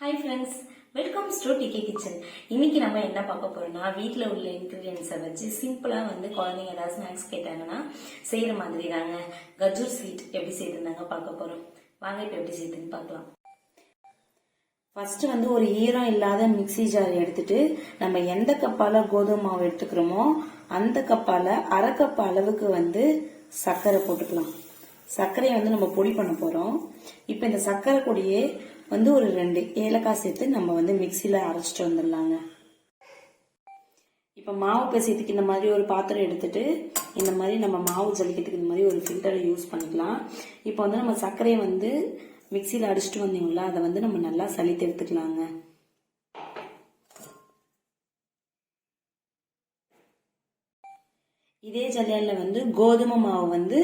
Hi friends welcome to DK kitchen இன்னைக்கு நம்ம என்ன பார்க்க போறோம்னா வீட்டில் உள்ள இன்க்ரீடியன்ஸை வச்சு சிம்பிளாக வந்து குழந்தைங்க ஏதாவது ஸ்நாக்ஸ் கேட்டாங்கன்னா செய்யற மாதிரி தாங்க. கஜூர் ஸ்வீட் எப்படி செய்திருந்தாங்க பார்க்க போறோம். வாங்க இப்போ எப்படி செய்யுதுன்னு பார்க்கலாம். ஃபர்ஸ்ட் வந்து ஒரு ஈரம் இல்லாத மிக்ஸி ஜார் எடுத்துட்டு நம்ம எந்த கப்பால கோதுமை மாவு எடுத்துக்கிறோமோ அந்த கப்பால அரை கப் அளவுக்கு வந்து சர்க்கரை போட்டுக்கலாம். சர்க்கரையை வந்து நம்ம பொடி பண்ண போறோம். இப்போ இந்த சர்க்கரை பொடியே வந்து ஒரு ரெண்டு ஏலக்காய் சேர்த்து நம்ம வந்து மிக்சியில அரைச்சிட்டு வந்துடலாங்க. இப்போ மாவு பிசையத்துக்கு இந்த மாதிரி ஒரு பாத்திரம் எடுத்துட்டு இந்த மாதிரி நம்ம மாவு ஜலிக்கிறதுக்கு இந்த மாதிரி ஒரு ஃபில்டரை யூஸ் பண்ணிக்கலாம். இப்போ வந்து நம்ம சர்க்கரையை வந்து மிக்சியில் அடிச்சுட்டு வந்தீங்களா அதை வந்து நம்ம நல்லா சலித்து எடுத்துக்கலாங்க. இதே ஜல்லியானில் வந்து கோதுமை மாவு வந்து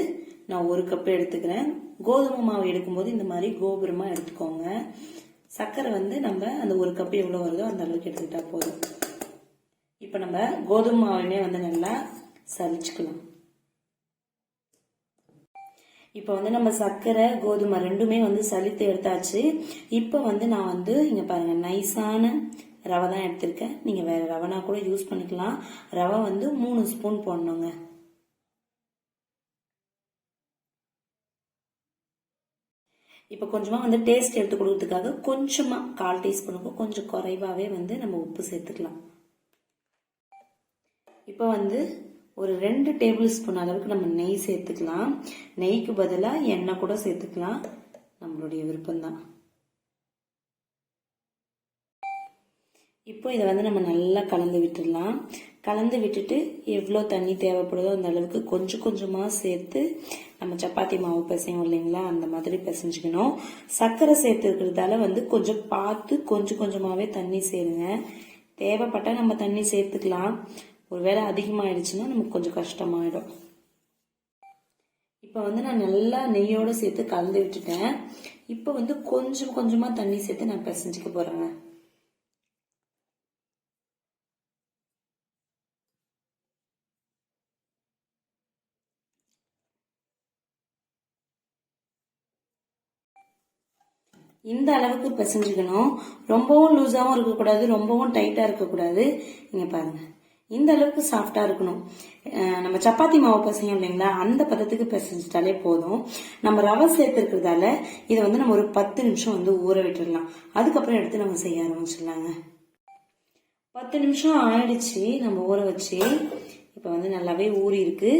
நான் ஒரு கப் எடுத்துக்கிறேன். கோதுமை மாவு எடுக்கும்போது இந்த மாதிரி கோபுரமாக எடுத்துக்கோங்க. சர்க்கரை வந்து நம்ம அந்த ஒரு கப் எவ்வளோ வருதோ அந்த அளவுக்கு எடுத்துக்கிட்டா போதும். இப்போ நம்ம கோதுமை மாவுமே வந்து நல்லா சலிச்சுக்கலாம். இப்போ வந்து நம்ம சர்க்கரை கோதுமை ரெண்டுமே வந்து சலித்து எடுத்தாச்சு. இப்போ வந்து நான் வந்து இங்கே பாருங்கள் நைஸான ரவை தான் எடுத்திருக்கேன். நீங்கள் வேறு ரவைனா கூட யூஸ் பண்ணிக்கலாம். ரவை வந்து மூணு ஸ்பூன் போடணுங்க. இப்போ கொஞ்சமாக வந்து டேஸ்ட் எடுத்து கொடுக்கறதுக்காக கொஞ்சமாக கால் டீஸ்பூனுக்கும் கொஞ்சம் குறைவாகவே வந்து நம்ம உப்பு சேர்த்துக்கலாம். இப்போ வந்து ஒரு ரெண்டு டேபிள் ஸ்பூன் அளவுக்கு நம்ம நெய் சேர்த்துக்கலாம். நெய்க்கு பதிலாக எண்ணெய் கூட சேர்த்துக்கலாம். நம்மளுடைய விருப்பம்தான். இப்போ இதை வந்து நம்ம நல்லா கலந்து விட்டுடலாம். கலந்து விட்டுட்டு எவ்வளோ தண்ணி தேவைப்படுதோ அந்த அளவுக்கு கொஞ்சம் கொஞ்சமாக சேர்த்து நம்ம சப்பாத்தி மாவு பிசையும் இல்லைங்களா? அந்த மாதிரி பிசைஞ்சுக்கணும். சர்க்கரை சேர்த்துருக்கிறதால வந்து கொஞ்சம் பார்த்து கொஞ்சம் கொஞ்சமாகவே தண்ணி சேருங்க. தேவைப்பட்டால் நம்ம தண்ணி சேர்த்துக்கலாம். ஒருவேளை அதிகமாகிடுச்சுன்னா நமக்கு கொஞ்சம் கஷ்டமாயிடும். இப்போ வந்து நான் நல்லா நெய்யோடு சேர்த்து கலந்து விட்டுட்டேன். இப்போ வந்து கொஞ்சம் கொஞ்சமாக தண்ணி சேர்த்து நான் பிசைஞ்சிக்க போகிறேங்க இந்த அளவுக்கு பிசைஞ்சுக்கணும். ரொம்பவும் லூஸாகவும் இருக்கக்கூடாது ரொம்பவும் டைட்டாக இருக்கக்கூடாது. இங்கே பாருங்கள் இந்த அளவுக்கு சாஃப்டாக இருக்கணும். நம்ம சப்பாத்தி மாவு பிசையும் இல்லைங்களா? அந்த பதத்துக்கு பிசைஞ்சிட்டாலே போதும். நம்ம ரவை சேர்த்துருக்கிறதால இதை வந்து நம்ம ஒரு பத்து நிமிஷம் வந்து ஊற விட்டுடலாம் அதுக்கப்புறம் எடுத்து நம்ம செய்ய ஆரம்பிச்சிடலாங்க. பத்து நிமிஷம் ஆயிடுச்சு. நம்ம ஊற வச்சு இப்போ வந்து நல்லாவே ஊறி இருக்கு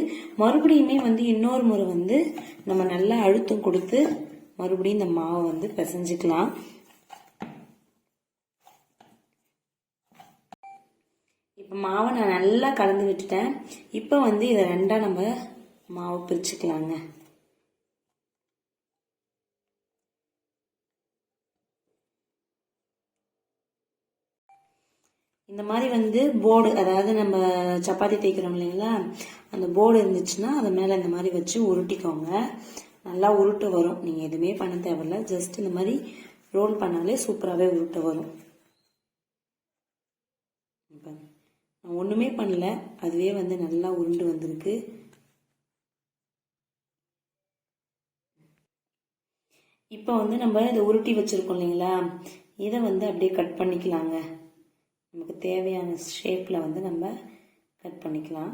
மறுபடியுமே வந்து இன்னொரு முறை வந்து நம்ம நல்லா அழுத்தம் கொடுத்து மறுபடியும் இந்த மாவை வந்து பிசைஞ்சுக்கலாம். இப்போ மாவை நான் நல்லா கலந்து விட்டுட்டேன். இப்போ வந்து இதை ரெண்டா நம்ம மாவு பிரிச்சுக்கலாங்க. இந்த மாதிரி வந்து போர்டு அதாவது நம்ம சப்பாத்தி தேய்க்கிறோம் இல்லைங்களா? அந்த போர்டு இருந்துச்சுன்னா அது மேலே இந்த மாதிரி வச்சு உருட்டிக்கோங்க. நல்லா உருட்டு வரும். நீங்கள் எதுவுமே பண்ண தேவையில்ல. ஜஸ்ட் இந்த மாதிரி ரோல் பண்ணாலே சூப்பராகவே உருட்டு வரும். நான் ஒன்றுமே பண்ணல. அதுவே வந்து நல்லா உருண்டு வந்திருக்கு. இப்போ வந்து நம்ம இதை உருட்டி வச்சுருக்கோம் இல்லைங்களா? இதை வந்து அப்படியே கட் பண்ணிக்கலாங்க. நமக்கு தேவையான ஷேப்பில் வந்து நம்ம கட் பண்ணிக்கலாம்.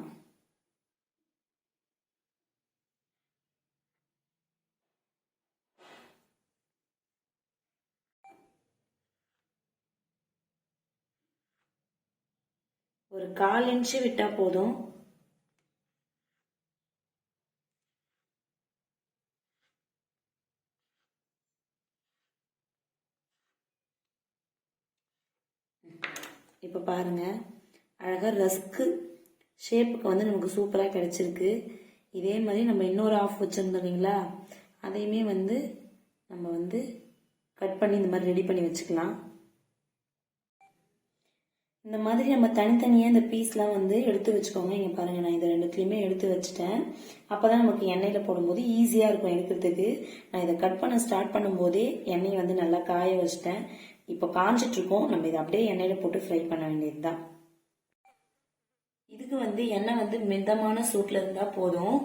ஒரு கால் இன்ச்சு விட்டா போதும். இப்போ பாருங்க. அழகாக ரஸ்க்கு ஷேப்புக்கு வந்து நமக்கு சூப்பராக கிடைச்சிருக்கு. இதே மாதிரி நம்ம இன்னொரு ஆஃப் வச்சுருந்தோம் இல்லைங்களா? அதையுமே வந்து நம்ம வந்து கட் பண்ணி இந்த மாதிரி ரெடி பண்ணி வச்சுக்கலாம். இந்த மாதிரி நம்ம தனித்தனியாக இந்த பீஸ்லாம் வந்து எடுத்து வச்சுக்கோங்க. இங்கே பாருங்கள் நான் இது ரெண்டுத்துலேயுமே எடுத்து வச்சுட்டேன். அப்போ தான் நமக்கு எண்ணெயில் போடும்போது ஈஸியாக இருக்கும் எடுக்கிறதுக்கு. நான் இதை கட் பண்ண ஸ்டார்ட் பண்ணும்போதே எண்ணெயை வந்து நல்லா காய வச்சுட்டேன். இப்போ காஞ்சிட்ருக்கோம் நம்ம இதை அப்படியே எண்ணெயில் போட்டு ஃப்ரை பண்ண வேண்டியது தான் இதுக்கு வந்து எண்ணெய் வந்து மிதமான சூட்டில் இருந்தால் போதும்.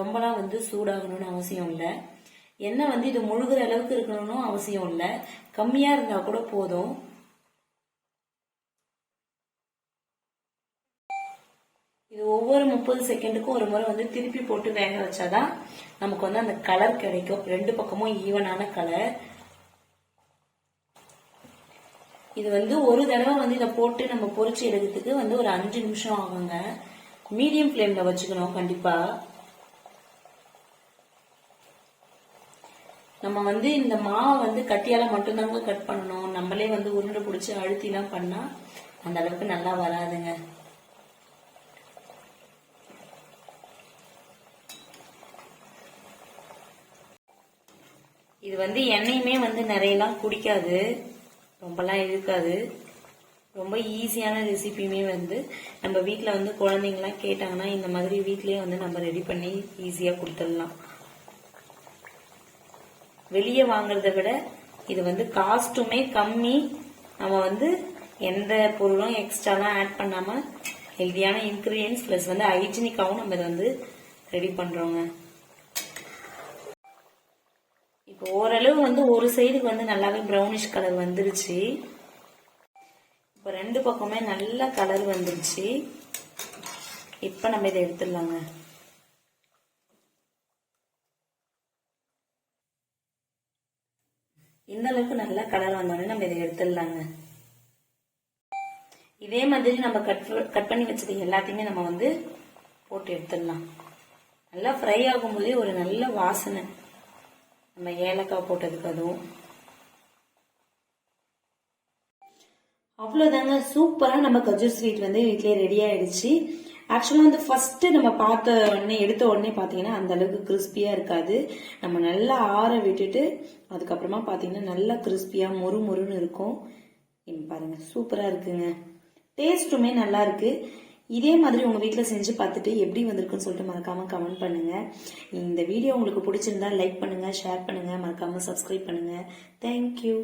ரொம்பலாம் வந்து சூடாகணும்னு அவசியம் இல்லை. எண்ணெய் வந்து இது முழுகிற அளவுக்கு இருக்கணும்னு அவசியம் இல்லை. கம்மியாக இருந்தால் கூட போதும். இது ஒவ்வொரு முப்பது செகண்டுக்கும் ஒரு முறை வந்து திருப்பி போட்டு வேக வச்சாதான் நமக்கு வந்து அந்த கலர் கிடைக்கும். ரெண்டு பக்கமும் ஈவனான கலர் இது வந்து ஒரு தடவை வந்து இதை போட்டு நம்ம பொறிச்சு எடுக்கிறதுக்கு வந்து ஒரு அஞ்சு நிமிஷம் ஆகுங்க. மீடியம் ஃப்ளேம்ல வச்சுக்கணும் கண்டிப்பா. நம்ம வந்து இந்த மாவை வந்து கட்டியால மட்டும்தாங்க கட் பண்ணணும். நம்மளே வந்து உருண்டை பிடிச்சி அழுத்திலாம் பண்ணா அந்த அளவுக்கு நல்லா வராதுங்க. இது வந்து எண்ணெயுமே வந்து நிறையலாம் குடிக்காது. ரொம்பலாம் இருக்காது ரொம்ப ஈஸியான ரெசிபியுமே வந்து நம்ம வீட்டில் வந்து குழந்தைங்கலாம் கேட்டாங்கன்னா இந்த மாதிரி வீட்லேயே வந்து நம்ம ரெடி பண்ணி ஈஸியாக கொடுத்துடலாம். வெளியே வாங்குறத விட இது வந்து காஸ்ட்டுமே கம்மி. நம்ம வந்து எந்த பொருளும் எக்ஸ்ட்ராலாம் ஆட் பண்ணாமல் ஹெல்தியான இன்க்ரீடியன்ஸ் ப்ளஸ் வந்து ஹைஜீனிக்காகவும் நம்ம இதை வந்து ரெடி பண்ணுறோங்க ஓரளவு வந்து ஒரு சைடுக்கு வந்து நல்லாவே ப்ரௌனிஷ் கலர் வந்துருச்சு. இப்போ ரெண்டு பக்கமே நல்ல கலர் வந்துருச்சு. இப்போ நம்ம இதை எடுத்துடலாங்க. இந்த அளவுக்கு நல்ல கலர் வந்தோடனே நம்ம இதை எடுத்துடலாங்க. இதே மாதிரி நம்ம கட் கட் பண்ணி வச்சது எல்லாத்தையுமே நம்ம வந்து போட்டு எடுத்துடலாம். நல்லா ஃப்ரை ஆகும்போதே ஒரு நல்ல வாசனை. நம்ம ஏலக்காய் போட்டதுக்கு அதுவும். அவ்வளோதாங்க சூப்பராக நம்ம கஜு ஸ்வீட் வந்து வீட்லேயே ரெடி ஆயிடுச்சு. ஆக்சுவலாக வந்து ஃபர்ஸ்ட் நம்ம பார்த்த உடனே எடுத்த உடனே பார்த்தீங்கன்னா அந்த அளவுக்கு கிறிஸ்பியாக இருக்காது. நம்ம நல்லா ஆற விட்டுட்டு அதுக்கப்புறமா பார்த்தீங்கன்னா நல்லா கிறிஸ்பியாக மொறு மொறுன்னு இருக்கும். பாருங்க சூப்பராக இருக்குங்க. டேஸ்ட்டுமே நல்லா இருக்குது இதே மாதிரி உங்கள் வீட்டில் செஞ்சு பார்த்துட்டு எப்படி வந்திருக்குன்னு சொல்லிட்டு மறக்காமல் கமெண்ட் பண்ணுங்கள் இந்த வீடியோ உங்களுக்கு பிடிச்சிருந்தா லைக் பண்ணுங்கள் ஷேர் பண்ணுங்கள் மறக்காமல் சப்ஸ்கிரைப் பண்ணுங்கள் தேங்க்யூ